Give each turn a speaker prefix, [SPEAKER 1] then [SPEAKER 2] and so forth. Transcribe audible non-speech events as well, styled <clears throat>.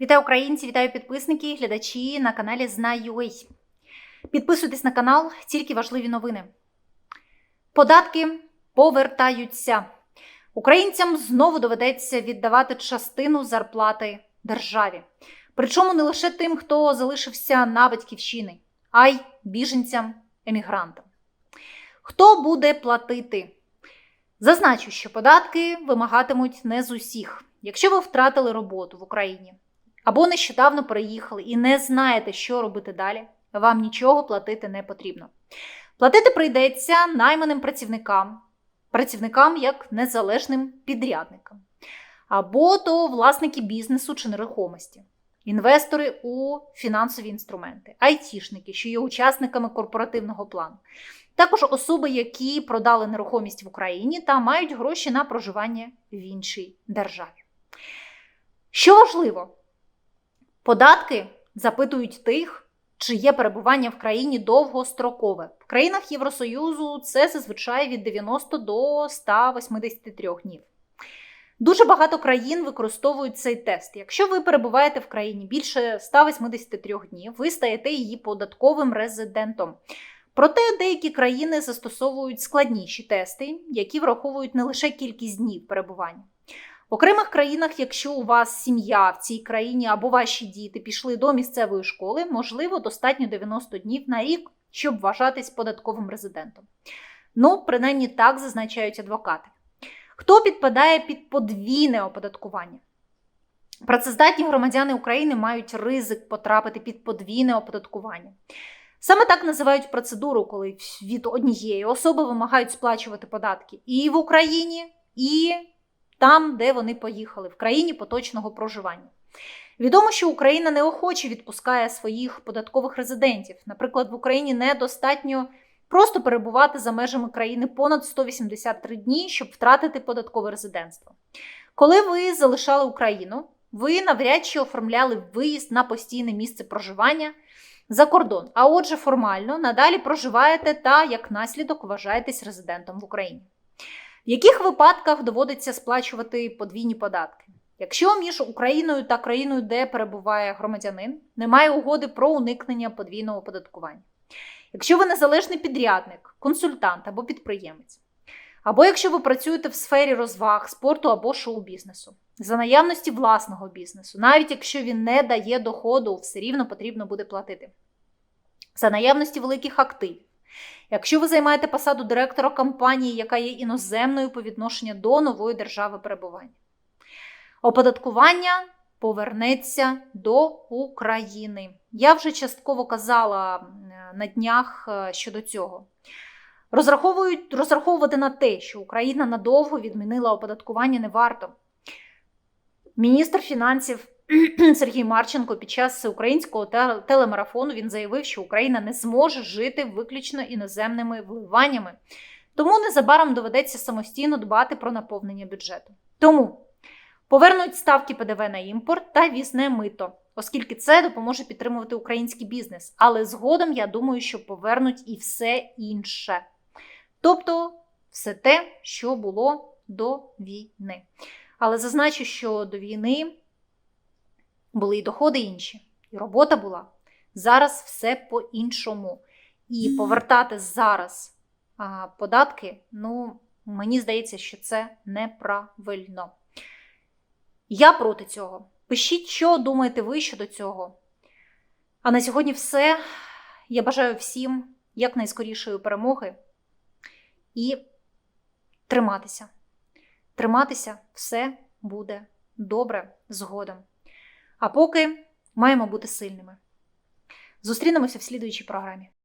[SPEAKER 1] Вітаю українці, вітаю підписники, глядачі на каналі Знаю.ua. Підписуйтесь на канал, тільки важливі новини. Податки повертаються. Українцям знову доведеться віддавати частину зарплати державі. Причому не лише тим, хто залишився на батьківщини, а й біженцям, емігрантам. Хто буде платити? Зазначу, що податки вимагатимуть не з усіх. Якщо ви втратили роботу в Україні або нещодавно переїхали і не знаєте, що робити далі, вам нічого платити не потрібно. Платити прийдеться найманим працівникам, працівникам як незалежним підрядникам, або то власники бізнесу чи нерухомості, інвестори у фінансові інструменти, айтішники, що є учасниками корпоративного плану. Також особи, які продали нерухомість в Україні та мають гроші на проживання в іншій державі. Що важливо, податки запитують тих, чиє перебування в країні довгострокове. В країнах Євросоюзу це зазвичай від 90 до 183 днів. Дуже багато країн використовують цей тест. Якщо ви перебуваєте в країні більше 183 днів, ви стаєте її податковим резидентом. Проте деякі країни застосовують складніші тести, які враховують не лише кількість днів перебування. В окремих країнах, якщо у вас сім'я в цій країні або ваші діти пішли до місцевої школи, можливо, достатньо 90 днів на рік, щоб вважатись податковим резидентом. Ну, принаймні так зазначають адвокати. Хто підпадає під подвійне оподаткування? Працездатні громадяни України мають ризик потрапити під подвійне оподаткування. Саме так називають процедуру, коли від однієї особи вимагають сплачувати податки і в Україні, і там, де вони поїхали, в країні поточного проживання. Відомо, що Україна неохоче відпускає своїх податкових резидентів. Наприклад, в Україні недостатньо просто перебувати за межами країни понад 183 дні, щоб втратити податкове резидентство. Коли ви залишали Україну, ви навряд чи оформляли виїзд на постійне місце проживання за кордон. А отже, формально надалі проживаєте та як наслідок вважаєтесь резидентом в Україні. В яких випадках доводиться сплачувати подвійні податки? Якщо між Україною та країною, де перебуває громадянин, немає угоди про уникнення подвійного оподаткування. Якщо ви незалежний підрядник, консультант або підприємець, або якщо ви працюєте в сфері розваг, спорту або шоу-бізнесу, за наявності власного бізнесу, навіть якщо він не дає доходу, все рівно потрібно буде платити. За наявності великих активів. Якщо ви займаєте посаду директора компанії, яка є іноземною по відношенню до нової держави перебування, оподаткування повернеться до України. Я вже частково казала на днях щодо цього. Розраховують розраховувати на те, що Україна надовго відмінила оподаткування не варто. Міністр фінансів <clears throat> Сергій Марченко під час українського телемарафону він заявив, що Україна не зможе жити виключно іноземними вливаннями, тому незабаром доведеться самостійно дбати про наповнення бюджету. Тому повернуть ставки ПДВ на імпорт та візне мито, оскільки це допоможе підтримувати український бізнес. Але згодом я думаю, що повернуть і все інше. Тобто все те, що було до війни. Але зазначу, що до війни були і доходи інші, і робота була. Зараз все по-іншому. І повертати зараз а, податки, ну, мені здається, що це неправильно. Я проти цього. Пишіть, що думаєте ви щодо цього. А на сьогодні все. Я бажаю всім якнайскорішої перемоги і триматися. Триматися все буде добре згодом. А поки маємо бути сильними. Зустрінемося в слідуючій програмі.